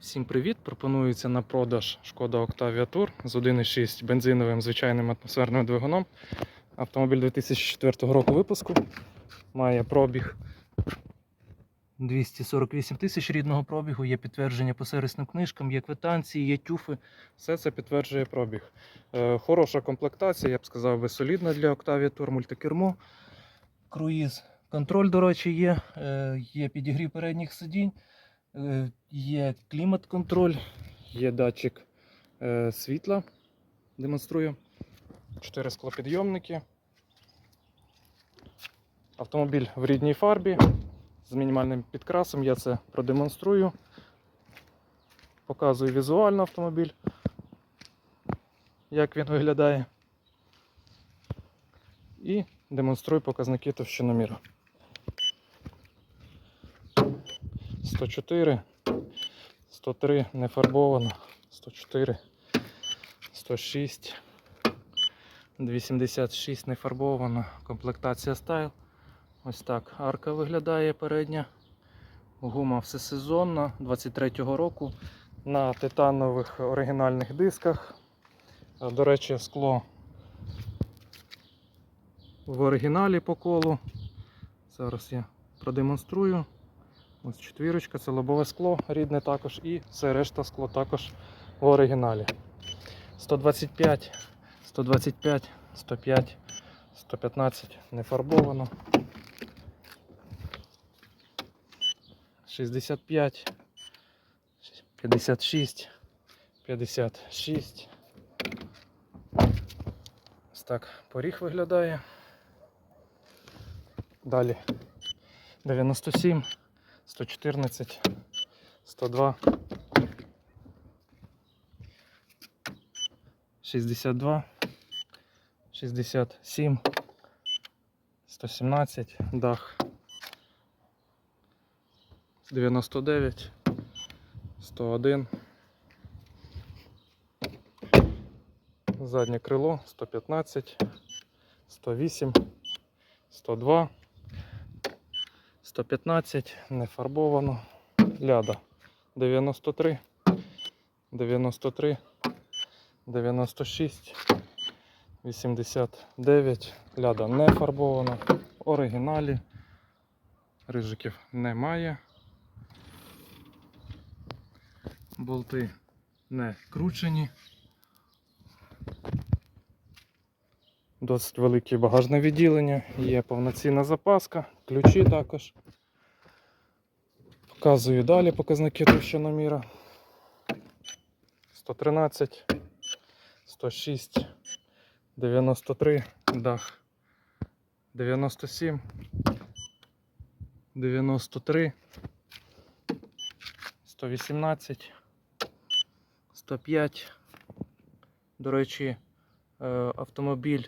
Всім привіт! Пропонується на продаж Шкода Octavia Tour з 1.6 бензиновим звичайним атмосферним двигуном. Автомобіль 2004 року випуску. Має пробіг 248 тисяч рідного пробігу, є підтвердження по сервісним книжкам, є квитанції, є тюфи. Все це підтверджує пробіг. Е, хороша комплектація, я б сказав би, солідна для Octavia Tour, мультикермо, круїз. Контроль, до речі, є, Е, є підігрів передніх сидінь. Є клімат-контроль, є датчик е, світла. Демонструю. Чотири склопідйомники. Автомобіль в рідній фарбі з мінімальним підкрасом. Я це продемонструю. Показую візуально автомобіль, як він виглядає. І демонструю показники товщиноміра. 104, 103 не фарбовано, 104, 106, 286 не фарбовано, комплектація стайл. Ось так арка виглядає передня. Гума всесезонна 23-го року на титанових оригінальних дисках. До речі, скло в оригіналі по колу. Зараз я продемонструю. Ось четвірочка, це лобове скло, рідне також, і все решта скло також в оригіналі. 125, 125, 105, 115 не фарбовано. 65, 56, 56. Ось так поріг виглядає. Далі 97. 114, 102, 62, 67, 117, дах, 99, 101, заднє крило 115, 108, 102. 115, не фарбовано. Ляда 93, 93, 96, 89. Ляда не фарбована. Оригіналі. Рижиків немає. Болти не кручені. Досить велике багажне відділення, є повноцінна запаска, ключі також. Показую далі показники товщиноміра. 113, 106, 93, дах 97, 93, 118, 105. До речі, е, автомобіль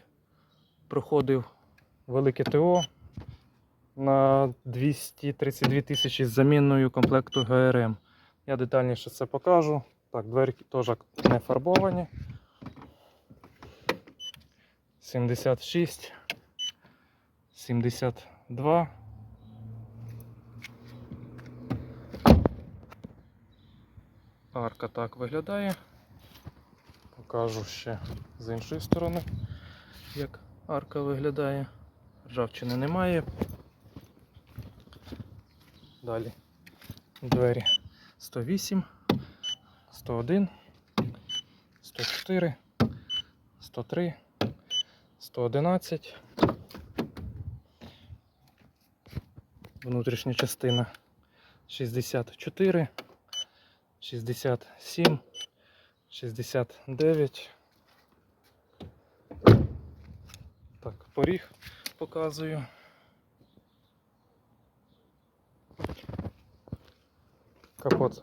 проходив велике ТО на 232 тисячі з заміною комплекту ГРМ. Я детальніше це покажу. Так, двері теж не фарбовані. 76, 72. Арка так виглядає. Покажу ще з іншої сторони, як арка виглядає. Ржавчини немає. Далі двері 108, 101, 104, 103, 111. Внутрішня частина 64, 67, 69. Так, поріг показую. Капот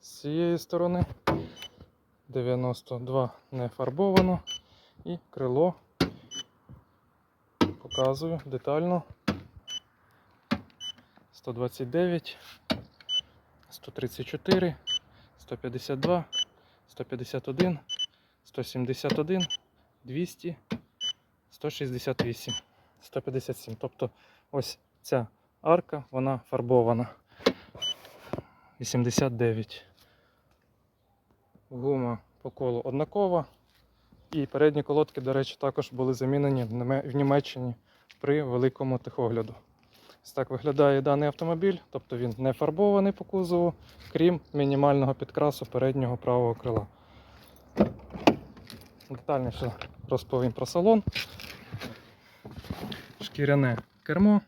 з цієї сторони. 92 не фарбовано. І крило показую детально. 129, 134, 152, 151, 171, 200, 168, 157. Тобто ось ця арка, вона фарбована. 89. гума по колу однакова. І передні колодки, до речі, також були замінені в Німеччині при великому техогляду. Ось так виглядає даний автомобіль, тобто він не фарбований по кузову, крім мінімального підкрасу переднього правого крила. Детальніше розповім про салон. Шкіряне кермо.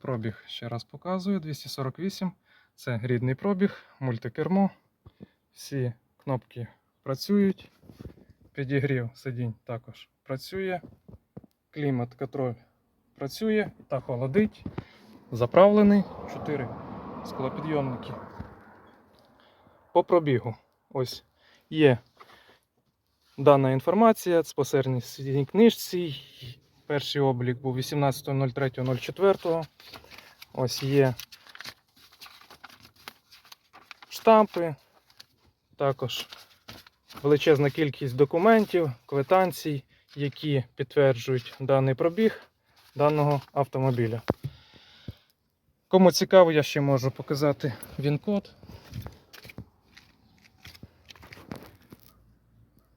Пробіг ще раз показую. 248. Це рідний пробіг, мультикермо. Всі кнопки працюють. Підігрів сидінь також працює. Клімат контроль працює та холодить. Заправлений. 4 склопідйомники. По пробігу. Ось є дана інформація з посередній книжці. Перший облік був 18.03.04. Ось є штампи, також величезна кількість документів, квитанцій, які підтверджують даний пробіг даного автомобіля. Кому цікаво, я ще можу показати він-код.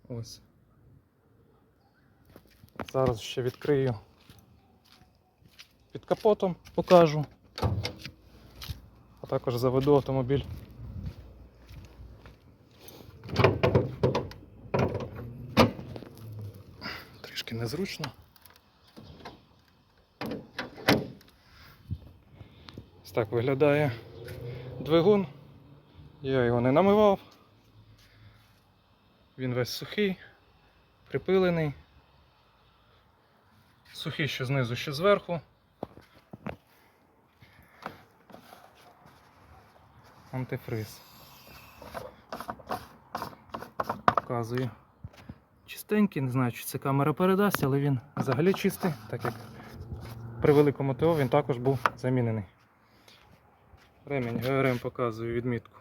Ось. Зараз ще відкрию під капотом, покажу. А також заведу автомобіль. Трішки незручно. Ось так виглядає двигун. Я його не намивав. Він весь сухий, припилений. Сухий що знизу, що зверху. Антифриз. Показую. Чистенький, не знаю, чи це камера передасть, але він взагалі чистий, так як при великому ТО він також був замінений. Ремінь ГРМ показую відмітку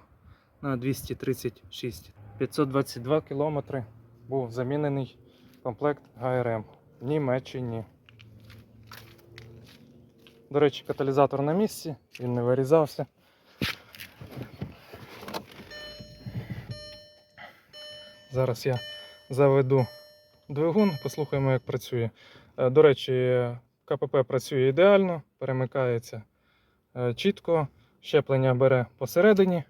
на 236. 522 кілометри був замінений комплект ГРМ в Німеччині. До речі, каталізатор на місці, він не вирізався. Зараз я заведу двигун, послухаємо, як працює. Е, До речі, КПП працює ідеально, перемикається е, чітко, щеплення бере посередині.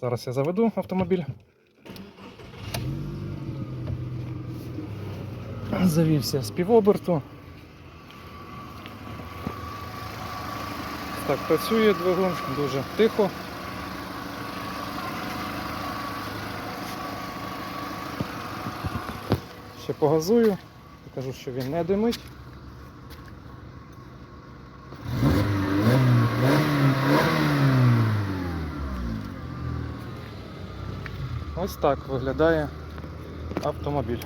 Зараз я заведу автомобіль. Завівся з півоберту. Так, працює двигун дуже тихо. Ще погазую, покажу, що він не димить. Ось так виглядає автомобіль.